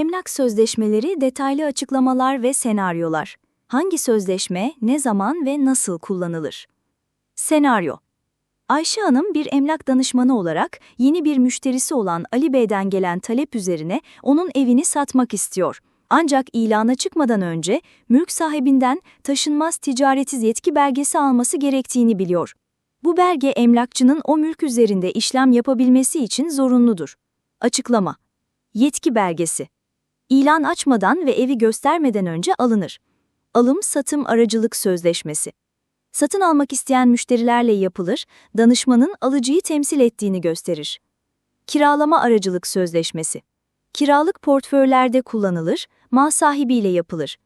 Emlak sözleşmeleri, detaylı açıklamalar ve senaryolar. Hangi sözleşme, ne zaman ve nasıl kullanılır? Senaryo Ayşe Hanım bir emlak danışmanı olarak yeni bir müşterisi olan Ali Bey'den gelen talep üzerine onun evini satmak istiyor. Ancak ilana çıkmadan önce mülk sahibinden taşınmaz ticaretiz yetki belgesi alması gerektiğini biliyor. Bu belge emlakçının o mülk üzerinde işlem yapabilmesi için zorunludur. Açıklama Yetki belgesi İlan açmadan ve evi göstermeden önce alınır. Alım-satım aracılık sözleşmesi. Satın almak isteyen müşterilerle yapılır, danışmanın alıcıyı temsil ettiğini gösterir. Kiralama aracılık sözleşmesi. Kiralık portföylerde kullanılır, mal sahibiyle yapılır.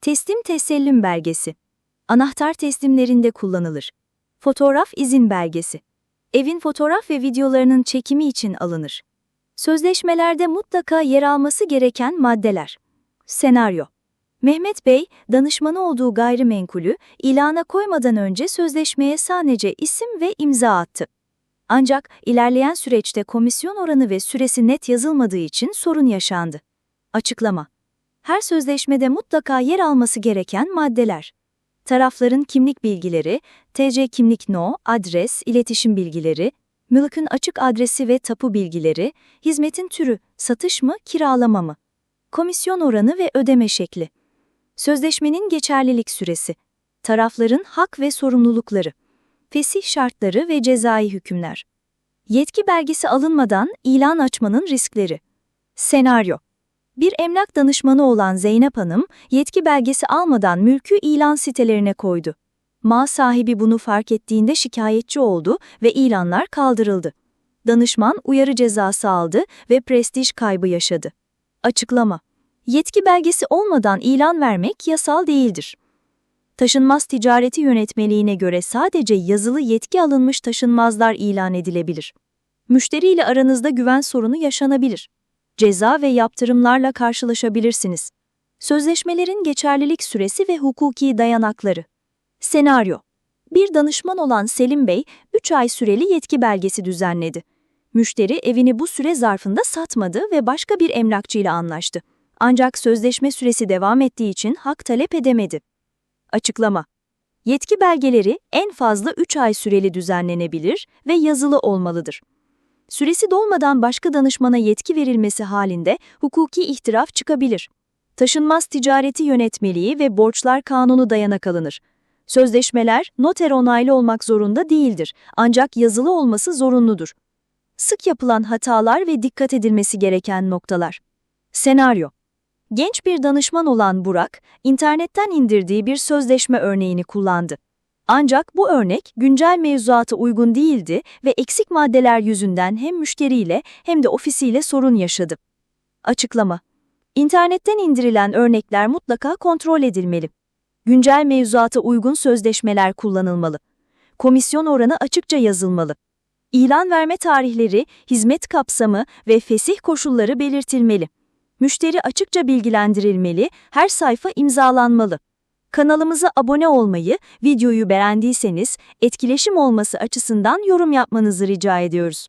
Teslim tesellüm belgesi. Anahtar teslimlerinde kullanılır. Fotoğraf izin belgesi. Evin fotoğraf ve videolarının çekimi için alınır. Sözleşmelerde mutlaka yer alması gereken maddeler. Senaryo Mehmet Bey, danışmanı olduğu gayrimenkulü ilana koymadan önce sözleşmeye sadece isim ve imza attı. Ancak ilerleyen süreçte komisyon oranı ve süresi net yazılmadığı için sorun yaşandı. Açıklama Her sözleşmede mutlaka yer alması gereken maddeler. Tarafların kimlik bilgileri, TC kimlik no, adres, iletişim bilgileri, mülkün açık adresi ve tapu bilgileri, hizmetin türü, satış mı, kiralama mı? Komisyon oranı ve ödeme şekli. Sözleşmenin geçerlilik süresi. Tarafların hak ve sorumlulukları. Fesih şartları ve cezai hükümler. Yetki belgesi alınmadan ilan açmanın riskleri. Senaryo. Bir emlak danışmanı olan Zeynep Hanım, yetki belgesi almadan mülkü ilan sitelerine koydu. Mal sahibi bunu fark ettiğinde şikayetçi oldu ve ilanlar kaldırıldı. Danışman uyarı cezası aldı ve prestij kaybı yaşadı. Açıklama Yetki belgesi olmadan ilan vermek yasal değildir. Taşınmaz ticareti yönetmeliğine göre sadece yazılı yetki alınmış taşınmazlar ilan edilebilir. Müşteriyle aranızda güven sorunu yaşanabilir. Ceza ve yaptırımlarla karşılaşabilirsiniz. Sözleşmelerin geçerlilik süresi ve hukuki dayanakları. Senaryo Bir danışman olan Selim Bey, 3 ay süreli yetki belgesi düzenledi. Müşteri evini bu süre zarfında satmadı ve başka bir emlakçıyla anlaştı. Ancak sözleşme süresi devam ettiği için hak talep edemedi. Açıklama Yetki belgeleri en fazla 3 ay süreli düzenlenebilir ve yazılı olmalıdır. Süresi dolmadan başka danışmana yetki verilmesi halinde hukuki ihtiraf çıkabilir. Taşınmaz ticareti yönetmeliği ve borçlar kanunu dayanak alınır. Sözleşmeler noter onaylı olmak zorunda değildir ancak yazılı olması zorunludur. Sık yapılan hatalar ve dikkat edilmesi gereken noktalar. Senaryo Genç bir danışman olan Burak, internetten indirdiği bir sözleşme örneğini kullandı. Ancak bu örnek güncel mevzuata uygun değildi ve eksik maddeler yüzünden hem müşteriyle hem de ofisiyle sorun yaşadı. Açıklama İnternetten indirilen örnekler mutlaka kontrol edilmeli. Güncel mevzuata uygun sözleşmeler kullanılmalı. Komisyon oranı açıkça yazılmalı. İlan verme tarihleri, hizmet kapsamı ve fesih koşulları belirtilmeli. Müşteri açıkça bilgilendirilmeli, her sayfa imzalanmalı. Kanalımıza abone olmayı, videoyu beğendiyseniz etkileşim olması açısından yorum yapmanızı rica ediyoruz.